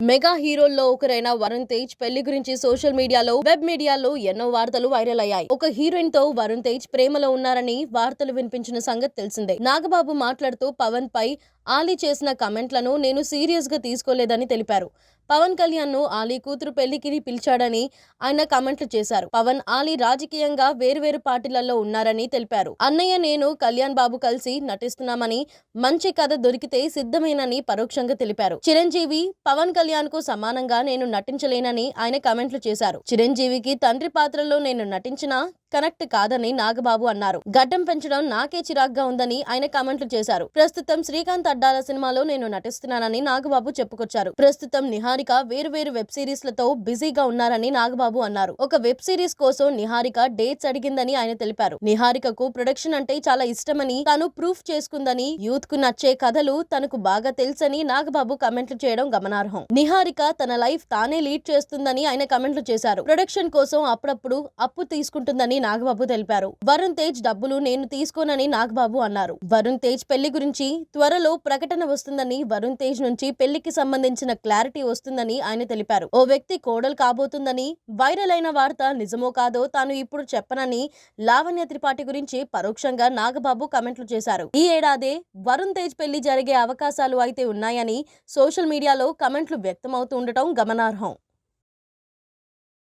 Mega హీరోల్లో ఒకరైన వరుణ్ తేజ్ పెళ్ళి గురించి సోషల్ మీడియాలో వెబ్ మీడియాలో ఎన్నో వార్తలు వైరల్ అయ్యాయి. ఒక హీరోయిన్తో వరుణ్ తేజ్ ప్రేమలో ఉన్నారని వార్తలు వినిపించిన సంగతి తెలిసిందే. నాగబాబు మాట్లాడుతూ పవన్ పై ఆలీ చేసిన కమెంట్లను నేను సీరియస్గా తీసుకోలేదని తెలిపారు. పవన్ కళ్యాణ్ను ఆలీ కూతురు పెళ్ళికిని పిలిచాడని ఆయన కమెంట్లు చేశారు. పవన్ ఆలీ రాజకీయంగా వేరువేరు పార్టీలలో ఉన్నారని తెలిపారు. అన్నయ్య నేను కళ్యాణ్ బాబు కలిసి నటిస్తున్నామని మంచి కథ దొరికితే సిద్ధమేనని పరోక్షంగా తెలిపారు. చిరంజీవి పవన్ కళ్యాణ్కు సమానంగా నేను నటించలేనని ఆయన కమెంట్లు చేశారు. చిరంజీవికి తండ్రి పాత్రలో నేను నటించినా కనెక్ట్ కాదని నాగబాబు అన్నారు. గడ్డం పెంచడం నాకే చిరాగ్గా ఉందని ఆయన కామెంట్లు చేశారు. ప్రస్తుతం శ్రీకాంత్ అడ్డాల సినిమాలో నేను నటిస్తున్నానని నాగబాబు చెప్పుకొచ్చారు. ప్రస్తుతం నిహారిక వేరువేరు వెబ్ సిరీస్లతో బిజీగా ఉన్నారని నాగబాబు అన్నారు. ఒక వెబ్ సిరీస్ కోసం నిహారిక డేట్స్ అడిగిందని ఆయన తెలిపారు. నిహారికకు ప్రొడక్షన్ అంటే చాలా ఇష్టమని తాను ప్రూఫ్ చేసుకుందని యూత్కు నచ్చే కథలు తనకు బాగా తెలుసని నాగబాబు కమెంట్లు చేయడం గమనార్హం. నిహారిక తన లైఫ్ తానే లీడ్ చేస్తుందని ఆయన కమెంట్లు చేశారు. ప్రొడక్షన్ కోసం అప్పుడప్పుడు అప్పు తీసుకుంటుందని నాగబాబు తెలిపారు. వరుణ్ తేజ్ డబ్బులు నేను తీసుకోనని నాగబాబు అన్నారు. వరుణ్ తేజ్ పెళ్ళి గురించి త్వరలో ప్రకటన వస్తుందని వరుణ్ తేజ్ నుంచి పెళ్ళికి సంబంధించిన క్లారిటీ వస్తుందని ఆయన తెలిపారు. ఓ వ్యక్తి కోడలు కాబోతుందని వైరల్ అయిన వార్త నిజమో కాదో తాను ఇప్పుడు చెప్పనని లావణ్య త్రిపాఠి గురించి పరోక్షంగా నాగబాబు కమెంట్లు చేశారు. ఈ ఏడాదే వరుణ్ తేజ్ పెళ్ళి జరిగే అవకాశాలు అయితే ఉన్నాయని సోషల్ మీడియాలో కమెంట్లు వ్యక్తమవుతుండటం గమనార్హం.